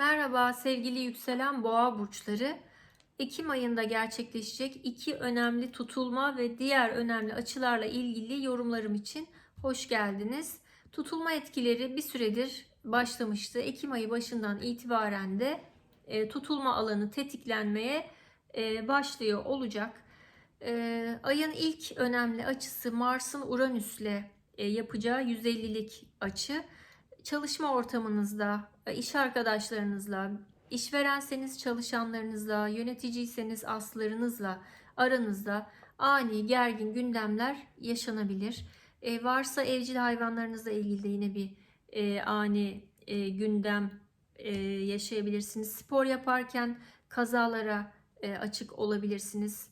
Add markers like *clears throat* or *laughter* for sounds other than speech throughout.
Merhaba sevgili yükselen boğa burçları. Ekim ayında gerçekleşecek iki önemli tutulma ve diğer önemli açılarla ilgili yorumlarım için hoş geldiniz. Tutulma etkileri bir süredir başlamıştı. Ekim ayı başından itibaren de e, tutulma alanı tetiklenmeye e, başlıyor olacak. E, ayın ilk önemli açısı Mars'ın Uranüs'le yapacağı 150'lik açı çalışma ortamınızda, iş arkadaşlarınızla, işverenseniz çalışanlarınızla, yöneticiyseniz aslarınızla aranızda ani gergin gündemler yaşanabilir. E, varsa evcil hayvanlarınızla ilgili de yine bir e, ani e, gündem e, yaşayabilirsiniz. Spor yaparken kazalara e, açık olabilirsiniz.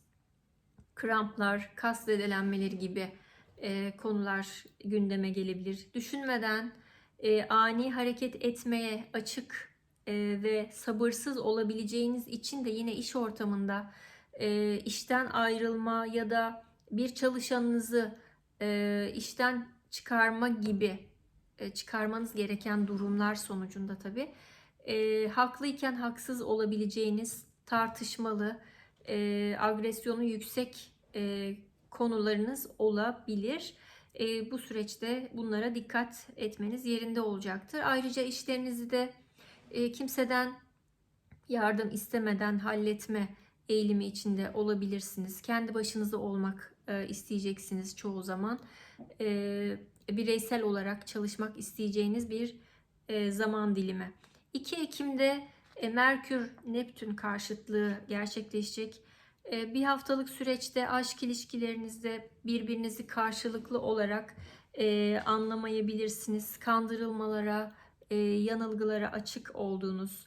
Kramplar, kas zedelenmeleri gibi e, konular gündeme gelebilir. Düşünmeden e, ani hareket etmeye açık e, ve sabırsız olabileceğiniz için de yine iş ortamında e, işten ayrılma ya da bir çalışanınızı e, işten çıkarma gibi e, çıkarmanız gereken durumlar sonucunda tabi e, haklıyken haksız olabileceğiniz tartışmalı e, agresyonu yüksek e, konularınız olabilir. E, bu süreçte bunlara dikkat etmeniz yerinde olacaktır. Ayrıca işlerinizi de e, kimseden yardım istemeden halletme eğilimi içinde olabilirsiniz. Kendi başınıza olmak e, isteyeceksiniz çoğu zaman. E, bireysel olarak çalışmak isteyeceğiniz bir zaman dilimi. 2 Ekim'de Merkür Neptün karşıtlığı gerçekleşecek. E, bir haftalık süreçte aşk ilişkilerinizde birbirinizi karşılıklı olarak e, anlamayabilirsiniz. Kandırılmalara, e, yanılgılara açık olduğunuz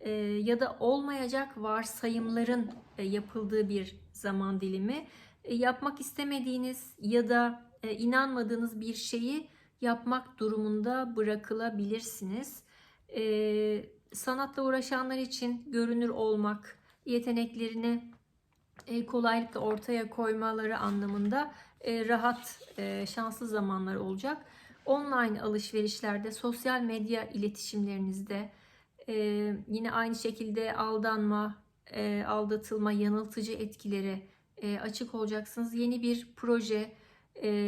e, ya da olmayacak varsayımların yapıldığı bir zaman dilimi. Yapmak istemediğiniz ya da inanmadığınız bir şeyi yapmak durumunda bırakılabilirsiniz. Sanatla uğraşanlar için görünür olmak, yeteneklerini e, kolaylıkla ortaya koymaları anlamında e, rahat, e, şanslı zamanlar olacak. Online alışverişlerde, sosyal medya iletişimlerinizde yine aynı şekilde aldanma, aldatılma, yanıltıcı etkileri açık olacaksınız. Yeni bir proje,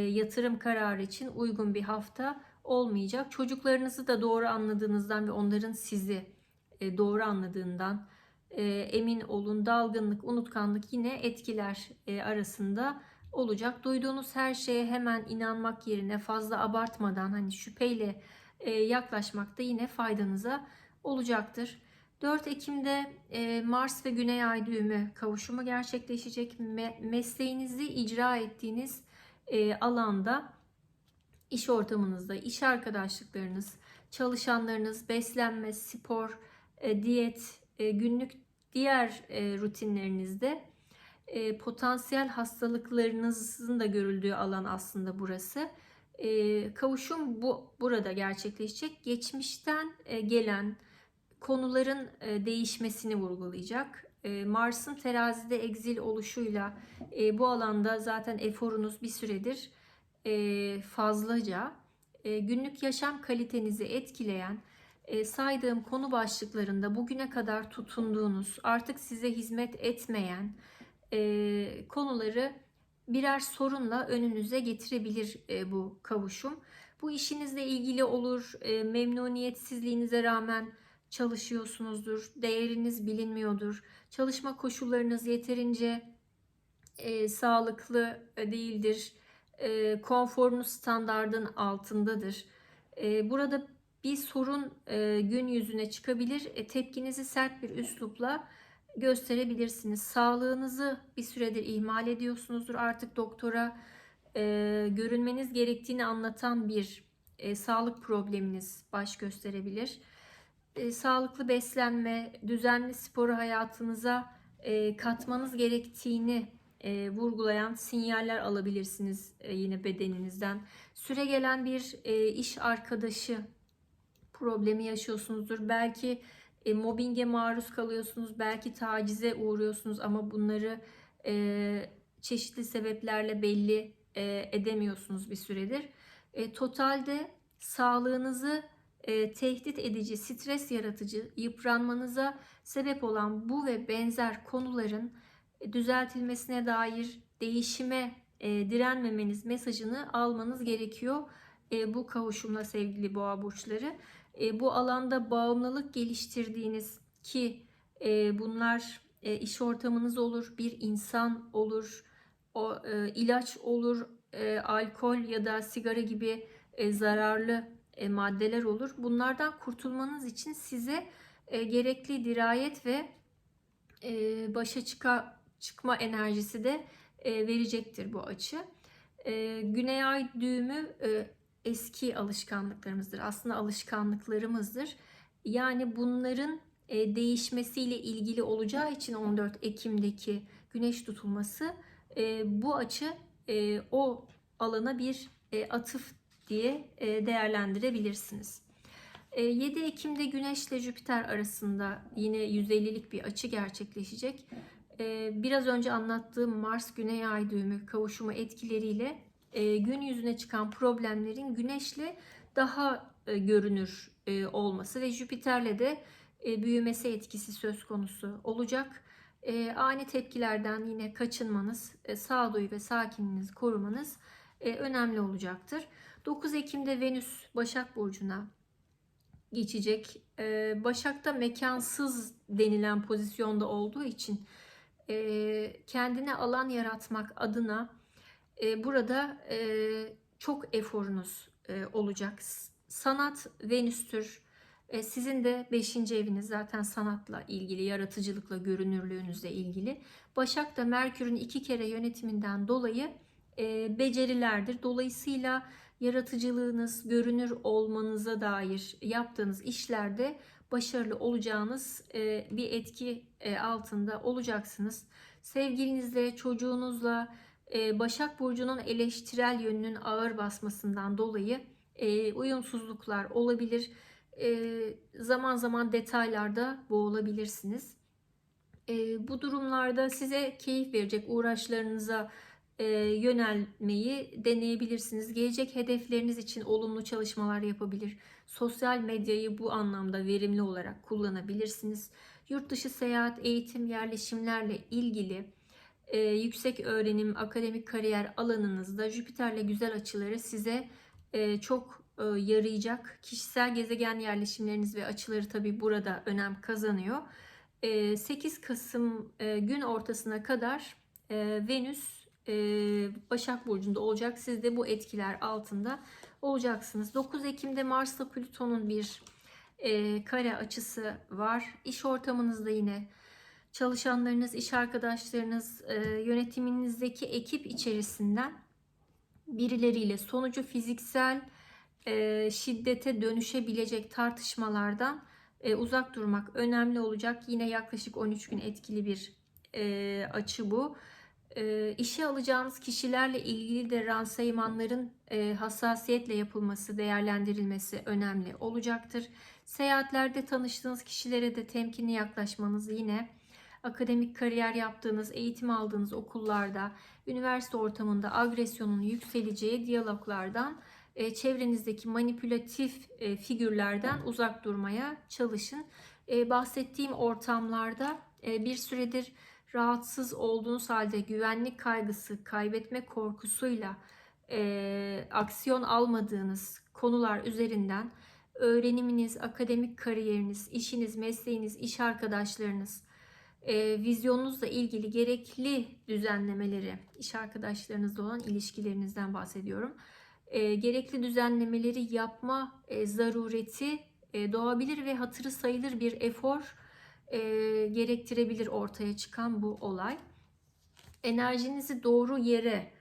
yatırım kararı için uygun bir hafta olmayacak. Çocuklarınızı da doğru anladığınızdan ve onların sizi doğru anladığından e, emin olun dalgınlık, unutkanlık yine etkiler e, arasında olacak. Duyduğunuz her şeye hemen inanmak yerine fazla abartmadan hani şüpheyle e, yaklaşmakta yine faydanıza olacaktır. 4 Ekim'de e, Mars ve Güney Ay düğümü kavuşumu gerçekleşecek. Me mesleğinizi icra ettiğiniz e, alanda, iş ortamınızda, iş arkadaşlıklarınız, çalışanlarınız, beslenme, spor, e, diyet, e, günlük diğer e, rutinlerinizde e, potansiyel hastalıklarınızın da görüldüğü alan aslında burası. E, kavuşum bu burada gerçekleşecek. Geçmişten gelen konuların değişmesini vurgulayacak. E, Mars'ın terazide egzil oluşuyla bu alanda zaten eforunuz bir süredir fazlaca. Günlük yaşam kalitenizi etkileyen saydığım konu başlıklarında bugüne kadar tutunduğunuz, artık size hizmet etmeyen e, konuları birer sorunla önünüze getirebilir e, bu kavuşum. Bu işinizle ilgili olur, memnuniyetsizliğinize rağmen çalışıyorsunuzdur, değeriniz bilinmiyordur, çalışma koşullarınız yeterince e, sağlıklı değildir, e, konforunuz standardın altındadır. E, burada bir sorun e, gün yüzüne çıkabilir. E, tepkinizi sert bir üslupla gösterebilirsiniz. Sağlığınızı bir süredir ihmal ediyorsunuzdur. Artık doktora e, görünmeniz gerektiğini anlatan bir sağlık probleminiz baş gösterebilir. Sağlıklı beslenme, düzenli sporu hayatınıza katmanız gerektiğini vurgulayan sinyaller alabilirsiniz yine bedeninizden. Süre gelen bir iş arkadaşı problemi yaşıyorsunuzdur. Belki e, mobbinge maruz kalıyorsunuz, belki tacize uğruyorsunuz ama bunları e, çeşitli sebeplerle belli e, edemiyorsunuz bir süredir. E, totalde sağlığınızı e, tehdit edici, stres yaratıcı, yıpranmanıza sebep olan bu ve benzer konuların düzeltilmesine dair değişime e, direnmemeniz mesajını almanız gerekiyor. E, bu kavuşumla sevgili boğa burçları. E, bu alanda bağımlılık geliştirdiğiniz ki e, bunlar e, iş ortamınız olur, bir insan olur, o e, ilaç olur, e, alkol ya da sigara gibi e, zararlı e, maddeler olur. Bunlardan kurtulmanız için size e, gerekli dirayet ve e, başa çıka, çıkma enerjisi de e, verecektir bu açı. E, Güney ay düğümü e, eski alışkanlıklarımızdır. Aslında alışkanlıklarımızdır. Yani bunların e, değişmesiyle ilgili olacağı için 14 Ekim'deki güneş tutulması e, bu açı e, o alana bir atıf diye değerlendirebilirsiniz. E, 7 Ekim'de Güneş ile Jüpiter arasında yine 150'lik bir açı gerçekleşecek. Biraz önce anlattığım Mars Güney Ay düğümü kavuşumu etkileriyle e, gün yüzüne çıkan problemlerin Güneş'le daha e, görünür e, olması ve Jüpiter'le de büyümesi etkisi söz konusu olacak. E, ani tepkilerden yine kaçınmanız, sağduyu ve sakinliğinizi korumanız önemli olacaktır. 9 Ekim'de Venüs Başak Burcu'na geçecek. Başak'ta mekansız denilen pozisyonda olduğu için kendine alan yaratmak adına e, burada e, çok eforunuz e, olacak. Sanat Venüs'tür. E, sizin de 5. eviniz zaten sanatla ilgili, yaratıcılıkla, görünürlüğünüzle ilgili. Başak da Merkür'ün iki kere yönetiminden dolayı e, becerilerdir. Dolayısıyla yaratıcılığınız, görünür olmanıza dair yaptığınız işlerde başarılı olacağınız e, bir etki e, altında olacaksınız. Sevgilinizle, çocuğunuzla, Başak Burcu'nun eleştirel yönünün ağır basmasından dolayı e, uyumsuzluklar olabilir. E, zaman zaman detaylarda boğulabilirsiniz. E, bu durumlarda size keyif verecek uğraşlarınıza e, yönelmeyi deneyebilirsiniz. Gelecek hedefleriniz için olumlu çalışmalar yapabilir. Sosyal medyayı bu anlamda verimli olarak kullanabilirsiniz. Yurt dışı seyahat, eğitim, yerleşimlerle ilgili e, yüksek öğrenim, akademik kariyer alanınızda Jüpiter'le güzel açıları size e, çok e, yarayacak. Kişisel gezegen yerleşimleriniz ve açıları tabi burada önem kazanıyor. E, 8 Kasım e, gün ortasına kadar e, Venüs e, Başak Burcu'nda olacak. Siz de bu etkiler altında olacaksınız. 9 Ekim'de Mars'la Plüton'un bir e, kare açısı var. İş ortamınızda yine çalışanlarınız, iş arkadaşlarınız, e, yönetiminizdeki ekip içerisinden birileriyle sonucu fiziksel e, şiddete dönüşebilecek tartışmalardan e, uzak durmak önemli olacak. Yine yaklaşık 13 gün etkili bir açı bu. İşe alacağınız kişilerle ilgili de ransaymanların hassasiyetle yapılması, değerlendirilmesi önemli olacaktır. Seyahatlerde tanıştığınız kişilere de temkinli yaklaşmanız yine akademik kariyer yaptığınız, eğitim aldığınız okullarda, üniversite ortamında agresyonun yükseleceği diyaloglardan, e, çevrenizdeki manipülatif e, figürlerden uzak durmaya çalışın. E, bahsettiğim ortamlarda bir süredir rahatsız olduğunuz halde güvenlik kaygısı, kaybetme korkusuyla aksiyon almadığınız konular üzerinden öğreniminiz, akademik kariyeriniz, işiniz, mesleğiniz, iş arkadaşlarınız, e, vizyonunuzla ilgili gerekli düzenlemeleri, iş arkadaşlarınızla olan ilişkilerinizden bahsediyorum. E, gerekli düzenlemeleri yapma e, zarureti e, doğabilir ve hatırı sayılır bir efor e, gerektirebilir ortaya çıkan bu olay. Enerjinizi doğru yere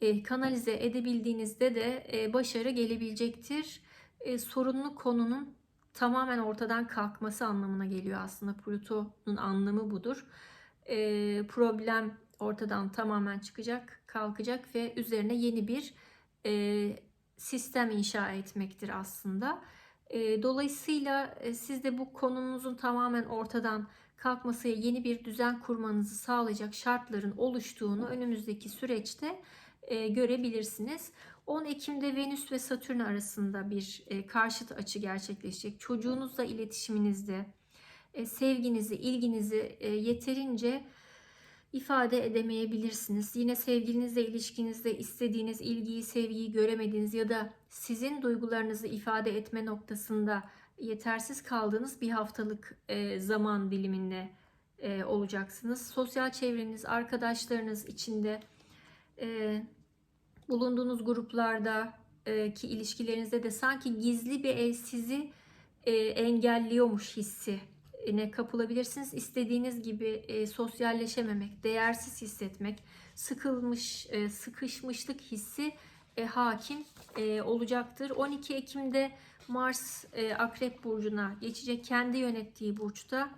e, kanalize edebildiğinizde de e, başarı gelebilecektir. E, sorunlu konunun tamamen ortadan kalkması anlamına geliyor aslında. Plüton'un anlamı budur. E, problem ortadan tamamen çıkacak, kalkacak ve üzerine yeni bir e, sistem inşa etmektir aslında. E, dolayısıyla e, siz de bu konunuzun tamamen ortadan kalkmasıya yeni bir düzen kurmanızı sağlayacak şartların oluştuğunu önümüzdeki süreçte e, görebilirsiniz. 10 Ekim'de Venüs ve Satürn arasında bir e, karşıt açı gerçekleşecek. Çocuğunuzla iletişiminizde e, sevginizi, ilginizi e, yeterince ifade edemeyebilirsiniz. Yine sevgilinizle ilişkinizde istediğiniz ilgiyi, sevgiyi göremediğiniz ya da sizin duygularınızı ifade etme noktasında yetersiz kaldığınız bir haftalık e, zaman diliminde e, olacaksınız. Sosyal çevreniz, arkadaşlarınız içinde e, bulunduğunuz gruplarda e, ki ilişkilerinizde de sanki gizli bir el sizi e, engelliyormuş hissi ne kapılabilirsiniz. İstediğiniz gibi e, sosyalleşememek, değersiz hissetmek, sıkılmış, sıkışmışlık hissi e, hakim olacaktır. 12 Ekim'de Mars Akrep Burcu'na geçecek. Kendi yönettiği burçta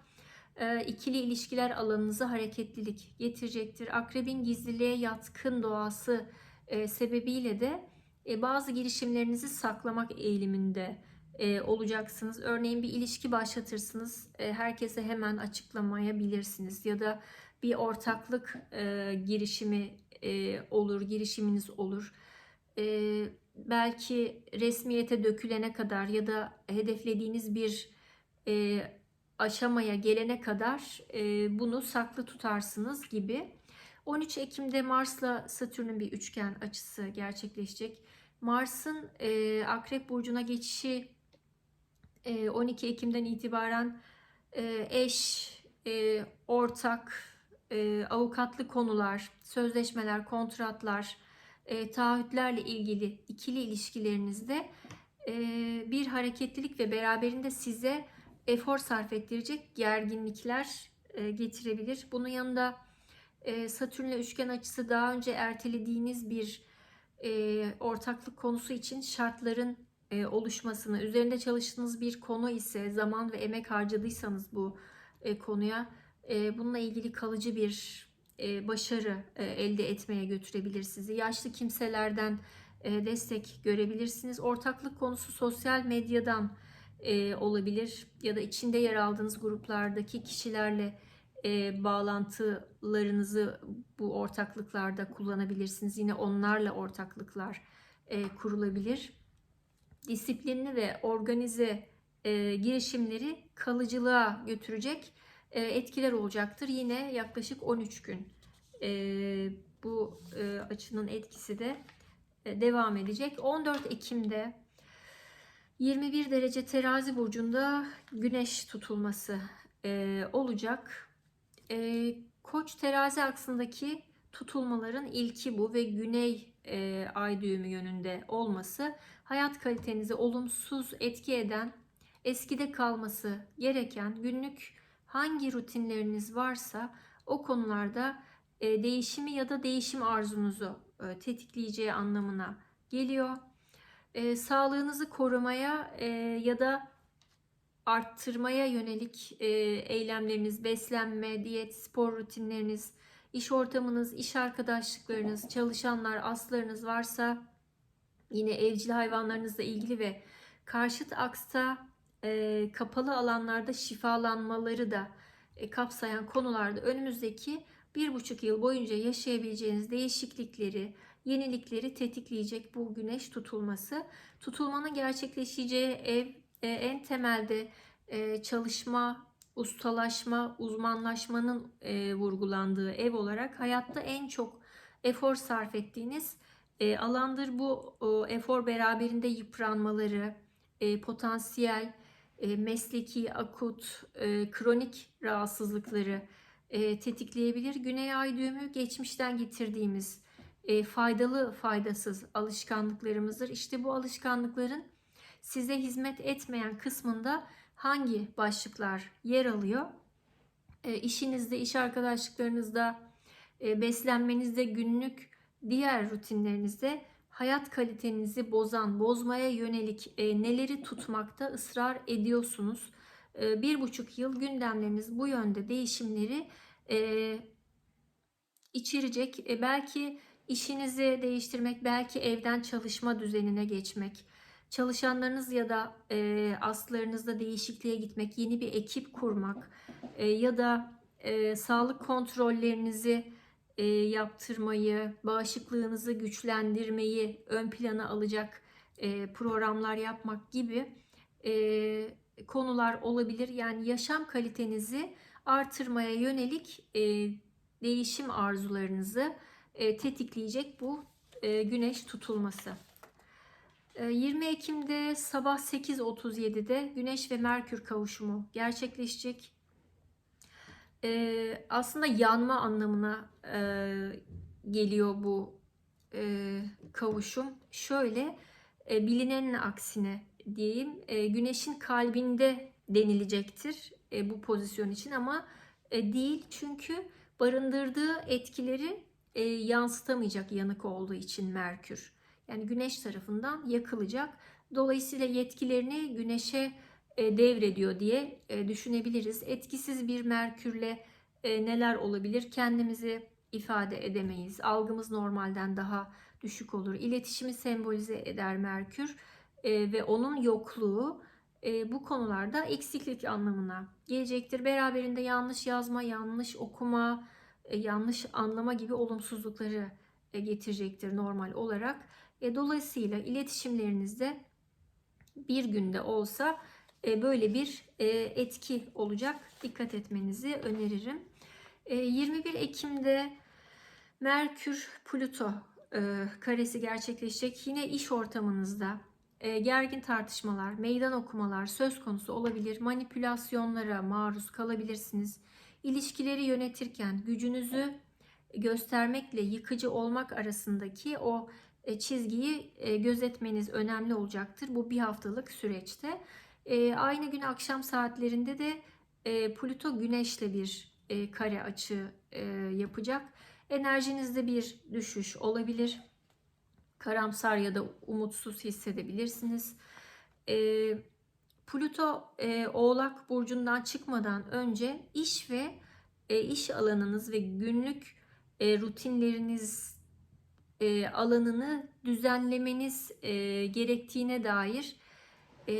ikili ilişkiler alanınıza hareketlilik getirecektir. Akrebin gizliliğe yatkın doğası e, sebebiyle de e, bazı girişimlerinizi saklamak eğiliminde e, olacaksınız. Örneğin bir ilişki başlatırsınız. E, herkese hemen açıklamayabilirsiniz. Ya da bir ortaklık e, girişimi e, olur, girişiminiz olur. E, belki resmiyete dökülene kadar ya da hedeflediğiniz bir e, aşamaya gelene kadar e, bunu saklı tutarsınız gibi. 13 Ekim'de Mars'la Satürn'ün bir üçgen açısı gerçekleşecek. Mars'ın e, Akrep Burcu'na geçişi e, 12 Ekim'den itibaren e, eş, e, ortak, e, avukatlı konular, sözleşmeler, kontratlar, e, taahhütlerle ilgili ikili ilişkilerinizde e, bir hareketlilik ve beraberinde size efor sarf ettirecek gerginlikler e, getirebilir. Bunun yanında e, Satürn'le üçgen açısı daha önce ertelediğiniz bir e, ortaklık konusu için şartların e, oluşmasını, üzerinde çalıştığınız bir konu ise zaman ve emek harcadıysanız bu e, konuya bununla ilgili kalıcı bir başarı elde etmeye götürebilir sizi. Yaşlı kimselerden destek görebilirsiniz. Ortaklık konusu sosyal medyadan olabilir ya da içinde yer aldığınız gruplardaki kişilerle e, bağlantılarınızı bu ortaklıklarda kullanabilirsiniz. Yine onlarla ortaklıklar e, kurulabilir. Disiplinli ve organize e, girişimleri kalıcılığa götürecek e, etkiler olacaktır. Yine yaklaşık 13 gün e, bu e, açının etkisi de e, devam edecek. 14 Ekim'de 21 derece terazi burcunda güneş tutulması e, olacak. E, Koç terazi aksındaki tutulmaların ilki bu ve güney e, ay düğümü yönünde olması hayat kalitenizi olumsuz etki eden, eskide kalması gereken günlük hangi rutinleriniz varsa o konularda e, değişimi ya da değişim arzunuzu e, tetikleyeceği anlamına geliyor. E, sağlığınızı korumaya e, ya da arttırmaya yönelik e, eylemleriniz, beslenme, diyet, spor rutinleriniz, iş ortamınız, iş arkadaşlıklarınız, çalışanlar, aslarınız varsa yine evcil hayvanlarınızla ilgili ve karşıt aksta e, kapalı alanlarda şifalanmaları da e, kapsayan konularda önümüzdeki bir buçuk yıl boyunca yaşayabileceğiniz değişiklikleri, yenilikleri tetikleyecek bu güneş tutulması. Tutulmanın gerçekleşeceği ev e, en temelde e, çalışma, ustalaşma, uzmanlaşmanın e, vurgulandığı ev olarak hayatta en çok efor sarf ettiğiniz e, alandır. Bu e, efor beraberinde yıpranmaları, e, potansiyel, e, mesleki, akut, e, kronik rahatsızlıkları e, tetikleyebilir. Güney ay düğümü geçmişten getirdiğimiz e, faydalı faydasız alışkanlıklarımızdır. İşte bu alışkanlıkların size hizmet etmeyen kısmında hangi başlıklar yer alıyor? E, işinizde, iş arkadaşlıklarınızda, e, beslenmenizde, günlük diğer rutinlerinizde hayat kalitenizi bozan, bozmaya yönelik e, neleri tutmakta ısrar ediyorsunuz? E, bir buçuk yıl gündemleriniz bu yönde değişimleri e, içerecek. E, belki işinizi değiştirmek, belki evden çalışma düzenine geçmek, çalışanlarınız ya da e, aslarınızda değişikliğe gitmek, yeni bir ekip kurmak e, ya da e, sağlık kontrollerinizi e, yaptırmayı, bağışıklığınızı güçlendirmeyi ön plana alacak e, programlar yapmak gibi e, konular olabilir. Yani yaşam kalitenizi artırmaya yönelik e, değişim arzularınızı e, tetikleyecek bu e, güneş tutulması. E, 20 Ekim'de sabah 8.37'de Güneş ve Merkür kavuşumu gerçekleşecek. E, aslında yanma anlamına e, geliyor bu e, kavuşum. Şöyle e, bilinenin aksine diyeyim e, Güneşin kalbinde denilecektir e, bu pozisyon için ama e, değil çünkü barındırdığı etkileri e, yansıtamayacak yanık olduğu için Merkür. Yani Güneş tarafından yakılacak. Dolayısıyla yetkilerini Güneş'e e, devrediyor diye e, düşünebiliriz. Etkisiz bir Merkürle e, neler olabilir? Kendimizi ifade edemeyiz. Algımız normalden daha düşük olur. İletişimi sembolize eder Merkür ve onun yokluğu bu konularda eksiklik anlamına gelecektir. Beraberinde yanlış yazma, yanlış okuma, yanlış anlama gibi olumsuzlukları getirecektir normal olarak. E, dolayısıyla iletişimlerinizde bir günde olsa e, böyle bir e, etki olacak. Dikkat etmenizi öneririm. E, 21 Ekim'de Merkür Plüto e, karesi gerçekleşecek. Yine iş ortamınızda e, gergin tartışmalar, meydan okumalar söz konusu olabilir. Manipülasyonlara maruz kalabilirsiniz. İlişkileri yönetirken gücünüzü göstermekle yıkıcı olmak arasındaki o çizgiyi e, gözetmeniz önemli olacaktır bu bir haftalık süreçte. E, aynı gün akşam saatlerinde de Plüto Güneş'le bir kare açı yapacak. Enerjinizde bir düşüş olabilir. Karamsar ya da umutsuz hissedebilirsiniz. Plüto Oğlak burcundan çıkmadan önce iş ve iş alanınız ve günlük rutinleriniz e, alanını düzenlemeniz e, gerektiğine dair e,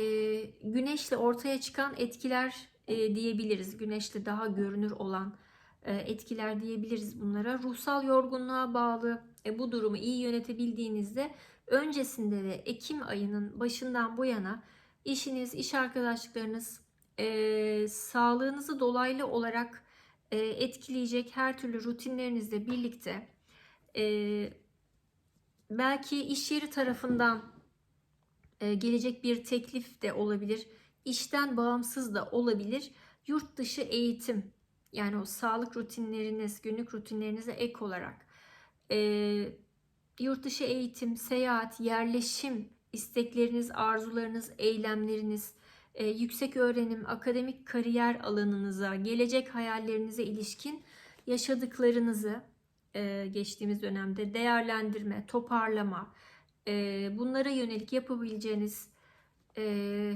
güneşle ortaya çıkan etkiler e, diyebiliriz. Güneşle daha görünür olan e, etkiler diyebiliriz bunlara. Ruhsal yorgunluğa bağlı e, bu durumu iyi yönetebildiğinizde öncesinde ve Ekim ayının başından bu yana işiniz, iş arkadaşlıklarınız, e, sağlığınızı dolaylı olarak e, etkileyecek her türlü rutinlerinizle birlikte e, belki iş yeri tarafından e, gelecek bir teklif de olabilir. İşten bağımsız da olabilir. Yurt dışı eğitim yani o sağlık rutinleriniz, günlük rutinlerinize ek olarak e, yurt dışı eğitim, seyahat, yerleşim istekleriniz, arzularınız, eylemleriniz, e, yüksek öğrenim, akademik kariyer alanınıza, gelecek hayallerinize ilişkin yaşadıklarınızı e, geçtiğimiz dönemde değerlendirme, toparlama, e, bunlara yönelik yapabileceğiniz e,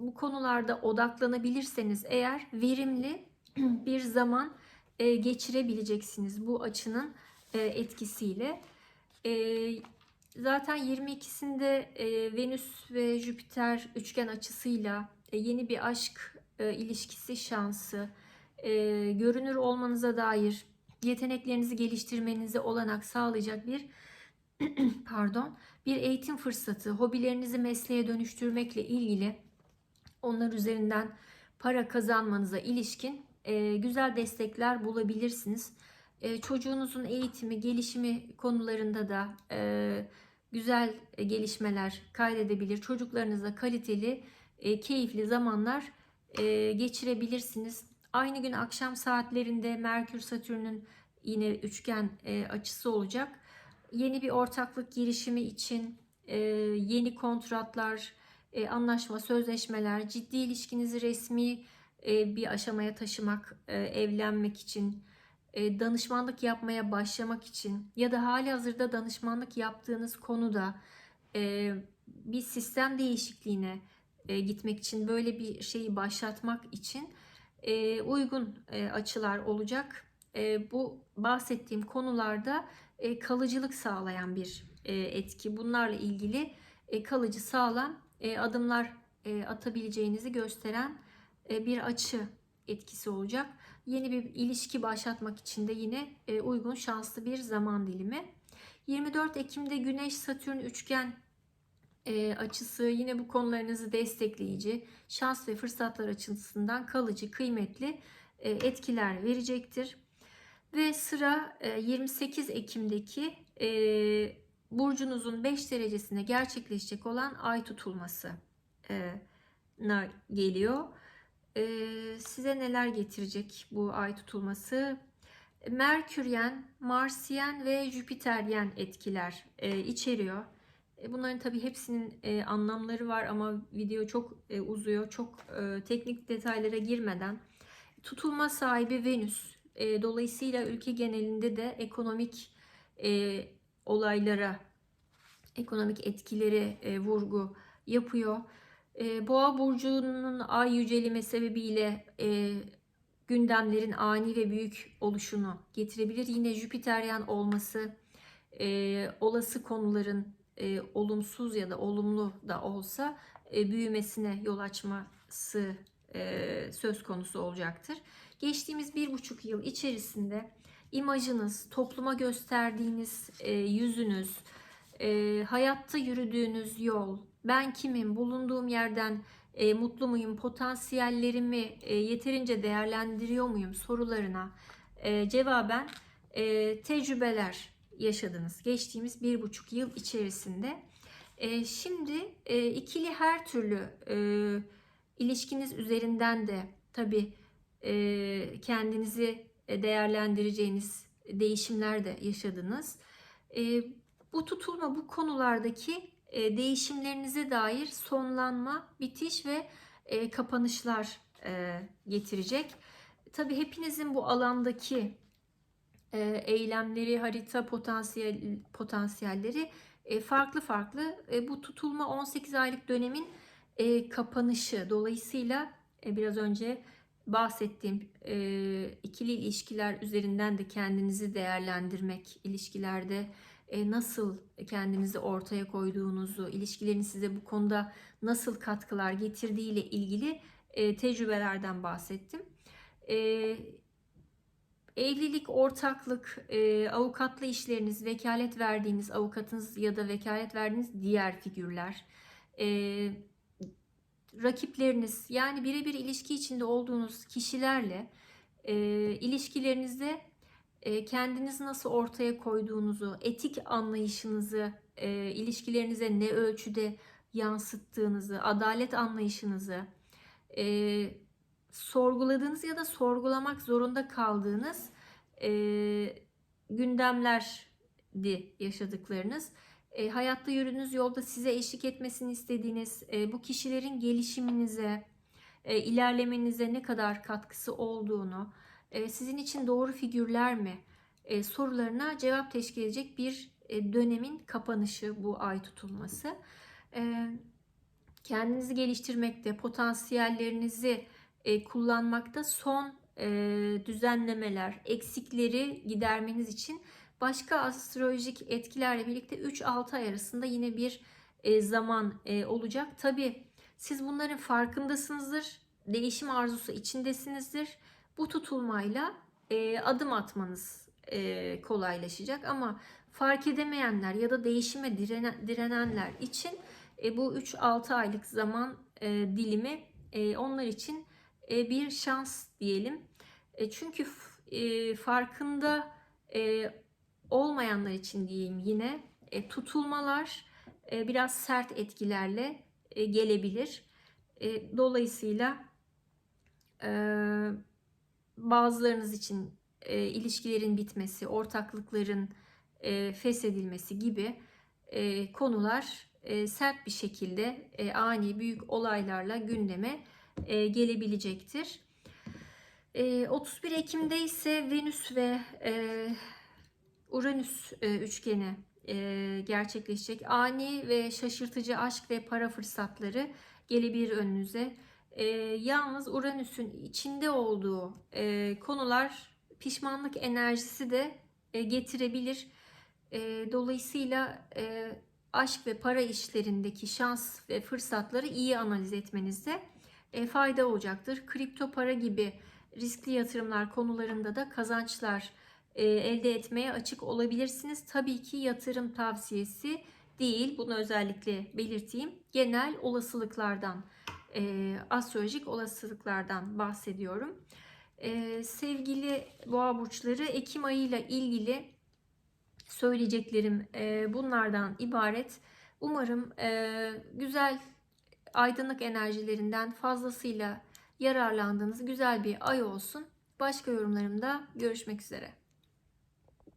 bu konularda odaklanabilirseniz eğer verimli *clears throat* bir zaman geçirebileceksiniz bu açının etkisiyle. Zaten 22'sinde e, Venüs ve Jüpiter üçgen açısıyla yeni bir aşk ilişkisi şansı, görünür olmanıza dair yeteneklerinizi geliştirmenize olanak sağlayacak bir *clears throat* pardon bir eğitim fırsatı, hobilerinizi mesleğe dönüştürmekle ilgili onlar üzerinden para kazanmanıza ilişkin e, güzel destekler bulabilirsiniz. E, çocuğunuzun eğitimi, gelişimi konularında da e, güzel gelişmeler kaydedebilir. Çocuklarınızla kaliteli, e, keyifli zamanlar e, geçirebilirsiniz. Aynı gün akşam saatlerinde Merkür Satürn'ün yine üçgen e, açısı olacak. Yeni bir ortaklık girişimi için e, yeni kontratlar, e, anlaşma, sözleşmeler, ciddi ilişkinizi resmi e, bir aşamaya taşımak, e, evlenmek için, e, danışmanlık yapmaya başlamak için ya da hali hazırda danışmanlık yaptığınız konuda e, bir sistem değişikliğine e, gitmek için böyle bir şeyi başlatmak için uygun açılar olacak. Bu bahsettiğim konularda kalıcılık sağlayan bir etki. Bunlarla ilgili kalıcı sağlam adımlar atabileceğinizi gösteren bir açı etkisi olacak. Yeni bir ilişki başlatmak için de yine uygun şanslı bir zaman dilimi. 24 Ekim'de Güneş Satürn üçgen e, açısı yine bu konularınızı destekleyici, şans ve fırsatlar açısından kalıcı, kıymetli e, etkiler verecektir. Ve sıra e, 28 Ekim'deki e, burcunuzun 5 derecesine gerçekleşecek olan ay tutulması na geliyor. Size neler getirecek bu ay tutulması? Merküryen, Marsyen ve Jüpiteryen etkiler içeriyor. E, Bunların tabii hepsinin e, anlamları var ama video çok e, uzuyor. Çok teknik detaylara girmeden tutulma sahibi Venüs. Dolayısıyla ülke genelinde de ekonomik olaylara, ekonomik etkileri e, vurgu yapıyor. Boğa burcunun ay yücelimi sebebiyle gündemlerin ani ve büyük oluşunu getirebilir. Yine Jüpiteryen olması e, olası konuların e, olumsuz ya da olumlu da olsa e, büyümesine yol açması e, söz konusu olacaktır. Geçtiğimiz bir buçuk yıl içerisinde imajınız, topluma gösterdiğiniz e, yüzünüz, e, hayatta yürüdüğünüz yol, ben kimim, bulunduğum yerden e, mutlu muyum, potansiyellerimi e, yeterince değerlendiriyor muyum sorularına e, cevaben e, tecrübeler yaşadınız geçtiğimiz bir buçuk yıl içerisinde. E, şimdi e, ikili her türlü e, ilişkiniz üzerinden de tabii e, kendinizi değerlendireceğiniz değişimler de yaşadınız. E, bu tutulma bu konulardaki e, değişimlerinize dair sonlanma, bitiş ve e, kapanışlar e, getirecek. Tabii hepinizin bu alandaki eylemleri, harita potansiyel potansiyelleri e, farklı farklı. E, bu tutulma 18 aylık dönemin e, kapanışı. Dolayısıyla e, biraz önce bahsettiğim e, ikili ilişkiler üzerinden de kendinizi değerlendirmek, ilişkilerde e, nasıl kendinizi ortaya koyduğunuzu, ilişkilerin size bu konuda nasıl katkılar getirdiği ile ilgili e, tecrübelerden bahsettim. Evlilik, ortaklık, e, avukatlı işleriniz, vekalet verdiğiniz avukatınız ya da vekalet verdiğiniz diğer figürler, e, rakipleriniz yani birebir ilişki içinde olduğunuz kişilerle e, ilişkilerinizde e, kendinizi nasıl ortaya koyduğunuzu, etik anlayışınızı, e, ilişkilerinize ne ölçüde yansıttığınızı, adalet anlayışınızı, e, sorguladığınız ya da sorgulamak zorunda kaldığınız e, gündemlerdi yaşadıklarınız. E, hayatta yürüdüğünüz yolda size eşlik etmesini istediğiniz e, bu kişilerin gelişiminize, e, ilerlemenize ne kadar katkısı olduğunu, e, sizin için doğru figürler mi e, sorularına cevap teşkil edecek bir e, dönemin kapanışı bu ay tutulması. E, kendinizi geliştirmekte, potansiyellerinizi e, kullanmakta son e, düzenlemeler, eksikleri gidermeniz için başka astrolojik etkilerle birlikte 3-6 ay arasında yine bir e, zaman olacak. Tabi siz bunların farkındasınızdır, değişim arzusu içindesinizdir. Bu tutulmayla adım atmanız kolaylaşacak ama fark edemeyenler ya da değişime direnen, direnenler için bu 3-6 aylık zaman dilimi onlar için bir şans diyelim. E, çünkü e, farkında e, olmayanlar için diyeyim yine e, tutulmalar e, biraz sert etkilerle e, gelebilir. E, dolayısıyla e, bazılarınız için e, ilişkilerin bitmesi, ortaklıkların e, feshedilmesi gibi e, konular e, sert bir şekilde e, ani büyük olaylarla gündeme e, gelebilecektir. E, 31 Ekim'de ise Venüs ve e, Uranüs e, üçgeni e, gerçekleşecek. Ani ve şaşırtıcı aşk ve para fırsatları gelebilir önünüze. E, yalnız Uranüs'ün içinde olduğu e, konular pişmanlık enerjisi de e, getirebilir. E, dolayısıyla e, aşk ve para işlerindeki şans ve fırsatları iyi analiz etmenizde fayda olacaktır. Kripto para gibi riskli yatırımlar konularında da kazançlar e, elde etmeye açık olabilirsiniz. Tabii ki yatırım tavsiyesi değil. Bunu özellikle belirteyim. Genel olasılıklardan, e, astrolojik olasılıklardan bahsediyorum. E, sevgili boğa burçları Ekim ayıyla ilgili söyleyeceklerim e, bunlardan ibaret. Umarım e, güzel aydınlık enerjilerinden fazlasıyla yararlandığınız güzel bir ay olsun. Başka yorumlarımda görüşmek üzere.